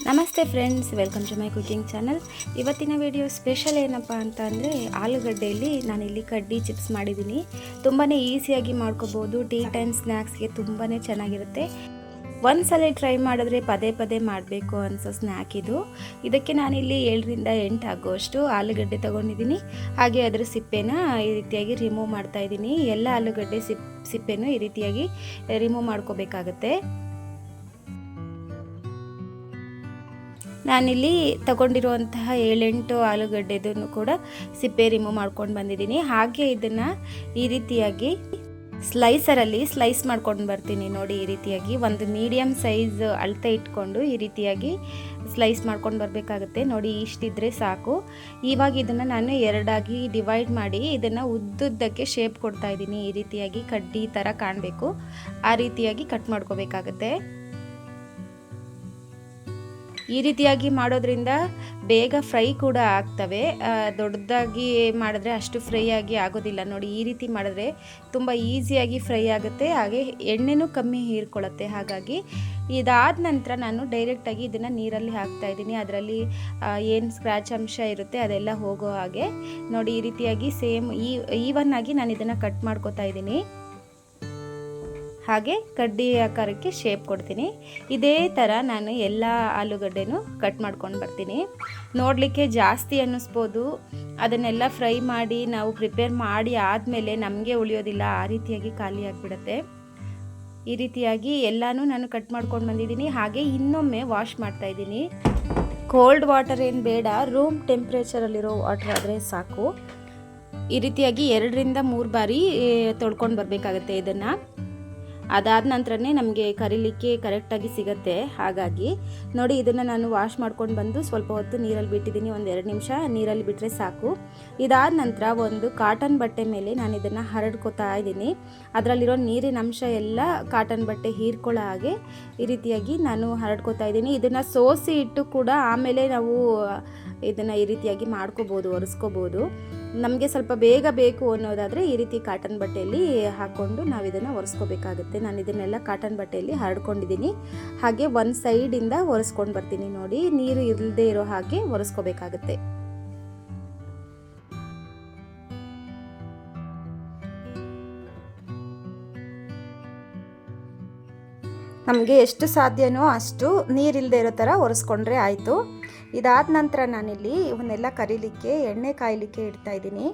ನಮಸ್ತೆ friends, welcome to my cooking channel. ಇವತ್ತಿನ video special ಏನಪ್ಪ ಅಂತ ಅಂದರೆ ಆಲೂಗಡ್ಡೆಯಲ್ಲಿ ನಾನಿಲ್ಲಿ ಕಡ್ಡಿ ಚಿಪ್ಸ್ ಮಾಡಿದ್ದೀನಿ. ತುಂಬಾ ಈಸಿಯಾಗಿ ಮಾಡ್ಕೋಬೋದು, ಟೀ ಟೈಮ್ ಸ್ನ್ಯಾಕ್ಸ್ಗೆ ತುಂಬಾ ಚೆನ್ನಾಗಿರುತ್ತೆ. ಒಂದ್ಸಲ ಟ್ರೈ ಮಾಡಿದ್ರೆ ಪದೇ ಪದೇ ಮಾಡಬೇಕು ಅನಿಸೋ ಸ್ನ್ಯಾಕ್ ಇದು. ಇದಕ್ಕೆ ನಾನಿಲ್ಲಿ ಏಳರಿಂದ ಎಂಟು ಆಗೋಷ್ಟು ಆಲೂಗಡ್ಡೆ ತೊಗೊಂಡಿದ್ದೀನಿ. ಹಾಗೆ ಅದರ ಸಿಪ್ಪೆನ ಈ ರೀತಿಯಾಗಿ ರಿಮೂವ್ ಮಾಡ್ತಾ ಇದ್ದೀನಿ. ಎಲ್ಲ ಆಲೂಗಡ್ಡೆ ಸಿಪ್, ಸಿಪ್ಪೆನೂ ಈ ರೀತಿಯಾಗಿ ರಿಮೂವ್ ಮಾಡ್ಕೋಬೇಕಾಗತ್ತೆ. ನಾನಿಲ್ಲಿ ತಗೊಂಡಿರುವಂತಹ ಏಳೆಂಟು ಆಲೂಗಡ್ಡೆದನ್ನು ಕೂಡ ಸಿಪ್ಪೆ ರಿಮೂವ್ ಮಾಡ್ಕೊಂಡು ಬಂದಿದ್ದೀನಿ. ಹಾಗೆ ಇದನ್ನು ಈ ರೀತಿಯಾಗಿ ಸ್ಲೈಸರಲ್ಲಿ ಸ್ಲೈಸ್ ಮಾಡ್ಕೊಂಡು ಬರ್ತೀನಿ ನೋಡಿ ಈ ರೀತಿಯಾಗಿ. ಒಂದು ಮೀಡಿಯಮ್ ಸೈಜ್ ಅಳತೆ ಇಟ್ಕೊಂಡು ಈ ರೀತಿಯಾಗಿ ಸ್ಲೈಸ್ ಮಾಡ್ಕೊಂಡು ಬರಬೇಕಾಗುತ್ತೆ. ನೋಡಿ ಇಷ್ಟಿದ್ರೆ ಸಾಕು. ಇವಾಗ ಇದನ್ನು ನಾನು ಎರಡಾಗಿ ಡಿವೈಡ್ ಮಾಡಿ ಇದನ್ನು ಉದ್ದುದ್ದಕ್ಕೆ ಶೇಪ್ ಕೊಡ್ತಾ ಇದ್ದೀನಿ. ಈ ರೀತಿಯಾಗಿ ಕಡ್ಡಿ ಥರ ಕಾಣಬೇಕು. ಆ ರೀತಿಯಾಗಿ ಕಟ್ ಮಾಡ್ಕೋಬೇಕಾಗತ್ತೆ. ಈ ರೀತಿಯಾಗಿ ಮಾಡೋದ್ರಿಂದ ಬೇಗ ಫ್ರೈ ಕೂಡ ಆಗ್ತವೆ. ದೊಡ್ಡದಾಗಿ ಮಾಡಿದ್ರೆ ಅಷ್ಟು ಫ್ರೈ ಆಗಿ ಆಗೋದಿಲ್ಲ. ನೋಡಿ, ಈ ರೀತಿ ಮಾಡಿದ್ರೆ ತುಂಬ ಈಸಿಯಾಗಿ ಫ್ರೈ ಆಗುತ್ತೆ. ಹಾಗೆ ಎಣ್ಣೆನೂ ಕಮ್ಮಿ ಹೀರ್ಕೊಳ್ಳುತ್ತೆ. ಹಾಗಾಗಿ ಇದಾದ ನಂತರ ನಾನು ಡೈರೆಕ್ಟಾಗಿ ಇದನ್ನು ನೀರಲ್ಲಿ ಹಾಕ್ತಾ ಇದ್ದೀನಿ. ಅದರಲ್ಲಿ ಏನು ಸ್ಕ್ರ್ಯಾಚ್ ಅಂಶ ಇರುತ್ತೆ ಅದೆಲ್ಲ ಹೋಗೋ ಹಾಗೆ. ನೋಡಿ, ಈ ರೀತಿಯಾಗಿ ಸೇಮ್ ಈ, ಈವನ್ ಆಗಿ ನಾನು ಇದನ್ನು ಕಟ್ ಮಾಡ್ಕೋತಾ ಇದ್ದೀನಿ. ಹಾಗೆ ಕಡ್ಡಿ ಆಕಾರಕ್ಕೆ ಶೇಪ್ ಕೊಡ್ತೀನಿ. ಇದೇ ಥರ ನಾನು ಎಲ್ಲ ಆಲೂಗಡ್ಡೆನೂ ಕಟ್ ಮಾಡ್ಕೊಂಡು ಬರ್ತೀನಿ. ನೋಡಲಿಕ್ಕೆ ಜಾಸ್ತಿ ಅನ್ನಿಸ್ಬೋದು. ಅದನ್ನೆಲ್ಲ ಫ್ರೈ ಮಾಡಿ ನಾವು ಪ್ರಿಪೇರ್ ಮಾಡಿ ಆದಮೇಲೆ ನಮಗೆ ಉಳಿಯೋದಿಲ್ಲ, ಆ ರೀತಿಯಾಗಿ ಖಾಲಿ ಆಗಿಬಿಡುತ್ತೆ. ಈ ರೀತಿಯಾಗಿ ಎಲ್ಲನೂ ನಾನು ಕಟ್ ಮಾಡ್ಕೊಂಡು ಬಂದಿದ್ದೀನಿ. ಹಾಗೆ ಇನ್ನೊಮ್ಮೆ ವಾಶ್ ಮಾಡ್ತಾ ಇದ್ದೀನಿ. ಕೋಲ್ಡ್ ವಾಟರ್ ಏನು ಬೇಡ ರೂಮ್ ಟೆಂಪ್ರೇಚರಲ್ಲಿರೋ ವಾಟರ್ ಆದರೆ ಸಾಕು. ಈ ರೀತಿಯಾಗಿ ಎರಡರಿಂದ ಮೂರು ಬಾರಿ ತೊಳ್ಕೊಂಡು ಬರಬೇಕಾಗತ್ತೆ ಇದನ್ನು. ಅದಾದ ನಂತರನೇ ನಮಗೆ ಕರಿಲಿಕ್ಕೆ ಕರೆಕ್ಟಾಗಿ ಸಿಗುತ್ತೆ. ಹಾಗಾಗಿ ನೋಡಿ ಇದನ್ನು ನಾನು ವಾಶ್ ಮಾಡ್ಕೊಂಡು ಬಂದು ಸ್ವಲ್ಪ ಹೊತ್ತು ನೀರಲ್ಲಿ ಬಿಟ್ಟಿದ್ದೀನಿ, ಒಂದು ಎರಡು ನಿಮಿಷ ನೀರಲ್ಲಿ ಬಿಟ್ಟರೆ ಸಾಕು. ಇದಾದ ನಂತರ ಒಂದು ಕಾಟನ್ ಬಟ್ಟೆ ಮೇಲೆ ನಾನು ಇದನ್ನು ಹರಡ್ಕೋತಾ ಇದ್ದೀನಿ. ಅದರಲ್ಲಿರೋ ನೀರಿನ ಅಂಶ ಎಲ್ಲ ಕಾಟನ್ ಬಟ್ಟೆ ಹೀರ್ಕೊಳ್ಳೋ ಹಾಗೆ ಈ ರೀತಿಯಾಗಿ ನಾನು ಹರಡ್ಕೋತಾ ಇದ್ದೀನಿ. ಇದನ್ನು ಸೋಸಿ ಇಟ್ಟು ಕೂಡ ಆಮೇಲೆ ನಾವು ಇದನ್ನು ಈ ರೀತಿಯಾಗಿ ಮಾಡ್ಕೋಬೋದು, ಒರೆಸ್ಕೋಬೋದು. ನಮಗೆ ಸ್ವಲ್ಪ ಬೇಗ ಬೇಕು ಅನ್ನೋದಾದರೆ ಈ ರೀತಿ ಕಾಟನ್ ಬಟ್ಟೆಯಲ್ಲಿ ಹಾಕ್ಕೊಂಡು ನಾವು ಇದನ್ನು ಒರೆಸ್ಕೋಬೇಕಾಗುತ್ತೆ. ನಾನು ಇದನ್ನೆಲ್ಲ ಕಾಟನ್ ಬಟ್ಟೆಯಲ್ಲಿ ಹರಡ್ಕೊಂಡಿದ್ದೀನಿ. ಹಾಗೆ ಒಂದು ಸೈಡಿಂದ ಒರೆಸ್ಕೊಂಡು ಬರ್ತೀನಿ ನೋಡಿ. ನೀರು ಇಲ್ಲದೆ ಇರೋ ಹಾಗೆ ಒರೆಸ್ಕೋಬೇಕಾಗುತ್ತೆ. ನಮಗೆ ಎಷ್ಟು ಸಾಧ್ಯನೋ ಅಷ್ಟು ನೀರಿಲ್ಲದೆ ಇರೋ ಥರ ಒರೆಸ್ಕೊಂಡ್ರೆ ಆಯಿತು. ಇದಾದ ನಂತರ ನಾನಿಲ್ಲಿ ಇವನ್ನೆಲ್ಲ ಕರೀಲಿಕ್ಕೆ, ಎಣ್ಣೆ ಕಾಯಲಿಕ್ಕೆ ಇಡ್ತಾ ಇದ್ದೀನಿ.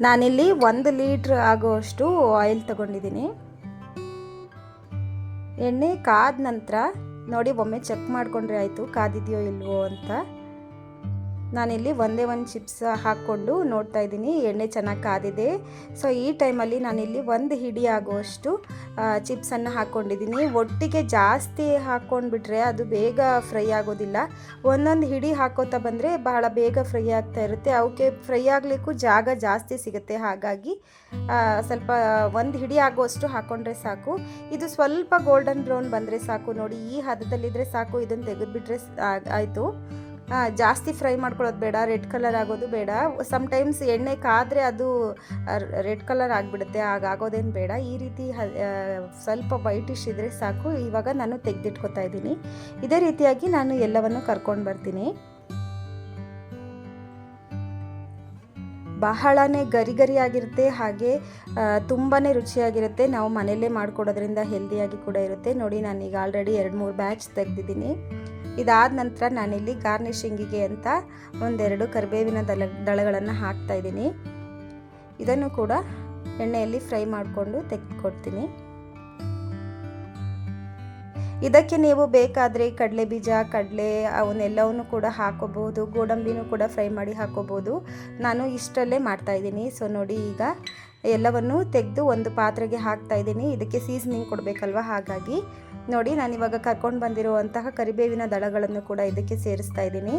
ನಾನಿಲ್ಲಿ ಒಂದು ಲೀಟ್ರ್ ಆಗುವಷ್ಟು ಆಯಿಲ್ ತಗೊಂಡಿದ್ದೀನಿ. ಎಣ್ಣೆ ಕಾದ ನಂತರ ನೋಡಿ ಒಮ್ಮೆ ಚೆಕ್ ಮಾಡಿಕೊಂಡ್ರೆ ಆಯಿತು, ಕಾದಿದೆಯೋ ಇಲ್ವೋ ಅಂತ. ನಾನಿಲ್ಲಿ ಒಂದೇ ಒಂದು ಚಿಪ್ಸ್ ಹಾಕ್ಕೊಂಡು ನೋಡ್ತಾ ಇದ್ದೀನಿ. ಎಣ್ಣೆ ಚೆನ್ನಾಗಿ ಕಾದಿದೆ. ಸೊ ಈ ಟೈಮಲ್ಲಿ ನಾನಿಲ್ಲಿ ಒಂದು ಹಿಡಿ ಆಗುವಷ್ಟು ಚಿಪ್ಸನ್ನು ಹಾಕ್ಕೊಂಡಿದ್ದೀನಿ ಒಟ್ಟಿಗೆ ಜಾಸ್ತಿ ಹಾಕ್ಕೊಂಡ್ಬಿಟ್ರೆ ಅದು ಬೇಗ ಫ್ರೈ ಆಗೋದಿಲ್ಲ. ಒಂದೊಂದು ಹಿಡಿ ಹಾಕೋತಾ ಬಂದರೆ ಬಹಳ ಬೇಗ ಫ್ರೈ ಆಗ್ತಾ ಇರುತ್ತೆ. ಅವಕ್ಕೆ ಫ್ರೈ ಆಗಲಿಕ್ಕೂ ಜಾಗ ಜಾಸ್ತಿ ಸಿಗುತ್ತೆ. ಹಾಗಾಗಿ ಸ್ವಲ್ಪ ಒಂದು ಹಿಡಿ ಆಗುವಷ್ಟು ಹಾಕ್ಕೊಂಡ್ರೆ ಸಾಕು. ಇದು ಸ್ವಲ್ಪ ಗೋಲ್ಡನ್ ಬ್ರೌನ್ ಬಂದರೆ ಸಾಕು. ನೋಡಿ, ಈ ಹದದಲ್ಲಿದ್ದರೆ ಸಾಕು. ಇದನ್ನು ತೆಗೆದುಬಿಟ್ರೆ ಆಯಿತು. ಜಾಸ್ತಿ ಫ್ರೈ ಮಾಡ್ಕೊಳ್ಳೋದು ಬೇಡ, ರೆಡ್ ಕಲರ್ ಆಗೋದು ಬೇಡ. ಸಮ್ಟೈಮ್ಸ್ ಎಣ್ಣೆ ಕಾದರೆ ಅದು ರೆಡ್ ಕಲರ್ ಆಗಿಬಿಡುತ್ತೆ ಆಗೋದೇನು ಬೇಡ. ಈ ರೀತಿ ಸ್ವಲ್ಪ ವೈಟಿಶ್ ಇದ್ದರೆ ಸಾಕು. ಇವಾಗ ನಾನು ತೆಗೆದಿಟ್ಕೊತಾ ಇದ್ದೀನಿ. ಇದೇ ರೀತಿಯಾಗಿ ನಾನು ಎಲ್ಲವನ್ನು ಕರ್ಕೊಂಡು ಬರ್ತೀನಿ. ಬಹಳನೇ ಗರಿ ಗರಿಯಾಗಿರುತ್ತೆ ಹಾಗೆ ತುಂಬಾ ರುಚಿಯಾಗಿರುತ್ತೆ. ನಾವು ಮನೆಯಲ್ಲೇ ಮಾಡಿಕೊಡೋದ್ರಿಂದ ಹೆಲ್ದಿಯಾಗಿ ಕೂಡ ಇರುತ್ತೆ. ನೋಡಿ, ನಾನೀಗ ಆಲ್ರೆಡಿ ಎರಡು ಮೂರು ಬ್ಯಾಚ್ ತೆಗೆದಿದ್ದೀನಿ. ಇದಾದ ನಂತರ ನಾನಿಲ್ಲಿ ಗಾರ್ನಿಷಿಂಗಿಗೆ ಅಂತ ಒಂದೆರಡು ಕರಿಬೇವಿನ ದಳ, ದಳಗಳನ್ನು ಹಾಕ್ತಾ ಇದ್ದೀನಿ. ಇದನ್ನು ಕೂಡ ಎಣ್ಣೆಯಲ್ಲಿ ಫ್ರೈ ಮಾಡಿಕೊಂಡು ತೆಗೆದುಕೊಡ್ತೀನಿ. ಇದಕ್ಕೆ ನೀವು ಬೇಕಾದರೆ ಕಡಲೆ ಬೀಜ, ಕಡಲೆ ಅವನ್ನೆಲ್ಲವನ್ನು ಕೂಡ ಹಾಕೋಬಹುದು, ಗೋಡಂಬಿನೂ ಕೂಡ ಫ್ರೈ ಮಾಡಿ ಹಾಕೋಬೋದು ನಾನು ಇಷ್ಟರಲ್ಲೇ ಮಾಡ್ತಾಯಿದ್ದೀನಿ ಸೊ ನೋಡಿ ಈಗ ಎಲ್ಲವನ್ನು ತೆಗೆದು ಒಂದು ಪಾತ್ರೆಗೆ ಹಾಕ್ತಾ ಇದ್ದೀನಿ. ಇದಕ್ಕೆ ಸೀಸನಿಂಗ್ ಕೊಡಬೇಕಲ್ವ? ಹಾಗಾಗಿ ನೋಡಿ, ನಾನಿವಾಗ ಕರ್ಕೊಂಡು ಬಂದಿರುವಂತಹ ಕರಿಬೇವಿನ ದಳಗಳನ್ನು ಕೂಡ ಇದಕ್ಕೆ ಸೇರಿಸ್ತಾ ಇದ್ದೀನಿ.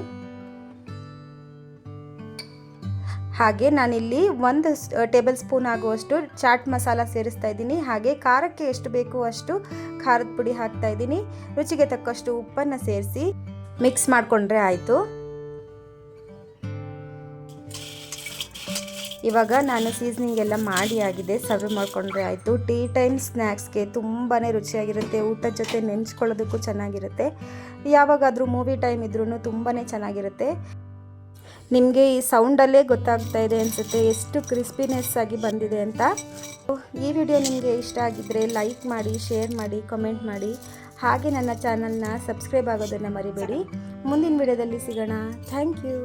ಹಾಗೆ ನಾನಿಲ್ಲಿ ಒಂದು ಟೇಬಲ್ ಸ್ಪೂನ್ ಆಗುವಷ್ಟು ಚಾಟ್ ಮಸಾಲ ಸೇರಿಸ್ತಾ ಇದ್ದೀನಿ. ಹಾಗೆ ಖಾರಕ್ಕೆ ಎಷ್ಟು ಬೇಕು ಅಷ್ಟು ಖಾರದ ಪುಡಿ ಹಾಕ್ತಾ ಇದ್ದೀನಿ. ರುಚಿಗೆ ತಕ್ಕಷ್ಟು ಉಪ್ಪನ್ನು ಸೇರಿಸಿ ಮಿಕ್ಸ್ ಮಾಡಿಕೊಂಡ್ರೆ ಆಯಿತು. ಇವಾಗ ನಾನು ಸೀಸನಿಂಗ್ ಎಲ್ಲ ಮಾಡಿ ಆಗಿದೆ, ಸರ್ವ್ ಮಾಡಿಕೊಂಡ್ರೆ ಆಯಿತು. ಟೀ ಟೈಮ್ ಸ್ನ್ಯಾಕ್ಸ್ಗೆ ತುಂಬಾ ರುಚಿಯಾಗಿರುತ್ತೆ, ಊಟದ ಜೊತೆ ನೆಂಚ್ಕೊಳ್ಳೋದಕ್ಕೂ ಚೆನ್ನಾಗಿರುತ್ತೆ. ಯಾವಾಗಾದರೂ ಮೂವಿ ಟೈಮ್ ಇದ್ರೂ ತುಂಬಾ ಚೆನ್ನಾಗಿರುತ್ತೆ. ನಿಮಗೆ ಈ ಸೌಂಡಲ್ಲೇ ಗೊತ್ತಾಗ್ತಾ ಇದೆ ಅನಿಸುತ್ತೆ ಎಷ್ಟು ಕ್ರಿಸ್ಪಿನೆಸ್ ಆಗಿ ಬಂದಿದೆ ಅಂತ. ಈ ವಿಡಿಯೋ ನಿಮಗೆ ಇಷ್ಟ ಆಗಿದ್ದರೆ ಲೈಕ್ ಮಾಡಿ ಶೇರ್ ಮಾಡಿ ಕಮೆಂಟ್ ಮಾಡಿ. ಹಾಗೆ ನನ್ನ ಚಾನಲ್ನ ಸಬ್ಸ್ಕ್ರೈಬ್ ಆಗೋದನ್ನು ಮರಿಬೇಡಿ. ಮುಂದಿನ ವಿಡಿಯೋದಲ್ಲಿ ಸಿಗೋಣ. Thank you